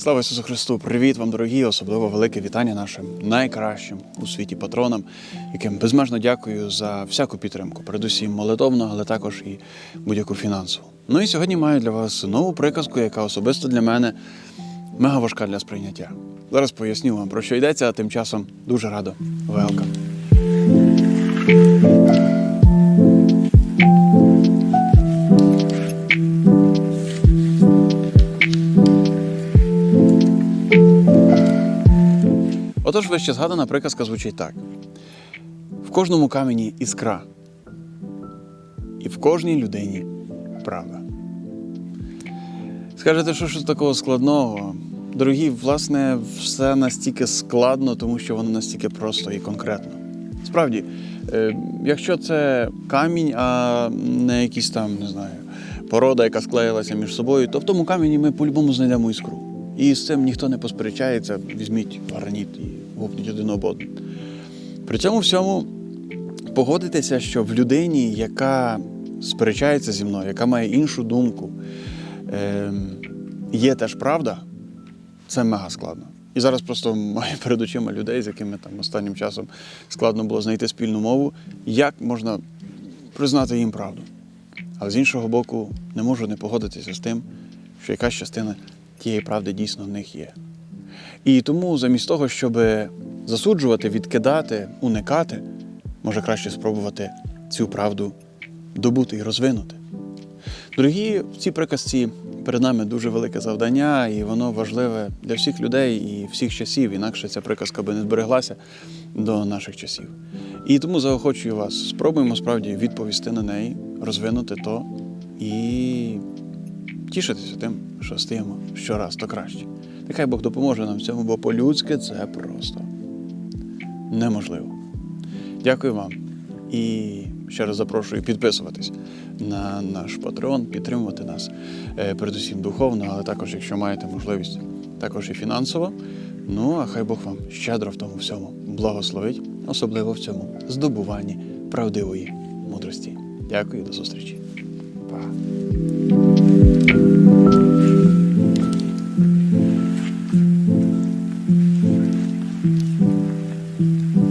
Слава Ісусу Христу! Привіт вам, дорогі! Особливо велике вітання нашим найкращим у світі патронам, яким безмежно дякую за всяку підтримку, передусім молитовну, але також і будь-яку фінансову. Ну і сьогодні маю для вас нову приказку, яка особисто для мене мега важка для сприйняття. Зараз поясню вам про що йдеться, а тим часом дуже радо. Велкам. Отож, вище згадана приказка звучить так: в кожному камені іскра, і в кожній людині правда. Скажете, що щось такого складного? Дорогі, власне, все настільки складно, тому що воно настільки просто і конкретно. Справді, е, якщо це камінь, а не якийсь там, не знаю, порода, яка склеїлася між собою, то в тому камені ми по-любому знайдемо іскру. І з цим ніхто не посперечається, візьміть граніт і гупніть один об один. При цьому всьому погодитися, що в людині, яка сперечається зі мною, яка має іншу думку, ем, є теж правда, це мега складно. І зараз просто маю перед очима людей, з якими там останнім часом складно було знайти спільну мову, як можна признати їм правду. Але з іншого боку, не можу не погодитися з тим, що якась частина тієї правди дійсно в них є. І тому замість того, щоб засуджувати, відкидати, уникати, може краще спробувати цю правду добути і розвинути. Дорогі, в цій приказці перед нами дуже велике завдання, і воно важливе для всіх людей і всіх часів, інакше ця приказка би не збереглася до наших часів. І тому заохочую вас, спробуємо справді відповісти на неї, розвинути то і тішитися тим, що стаємо щораз то краще. Нехай Бог допоможе нам в цьому, бо по-людськи це просто неможливо. Дякую вам і ще раз запрошую підписуватись на наш Patreon, підтримувати нас е, передусім духовно, але також, якщо маєте можливість, також і фінансово. Ну а хай Бог вам щедро в тому всьому благословить, особливо в цьому здобуванні правдивої мудрості. Дякую, до зустрічі. Па. Mm-hmm.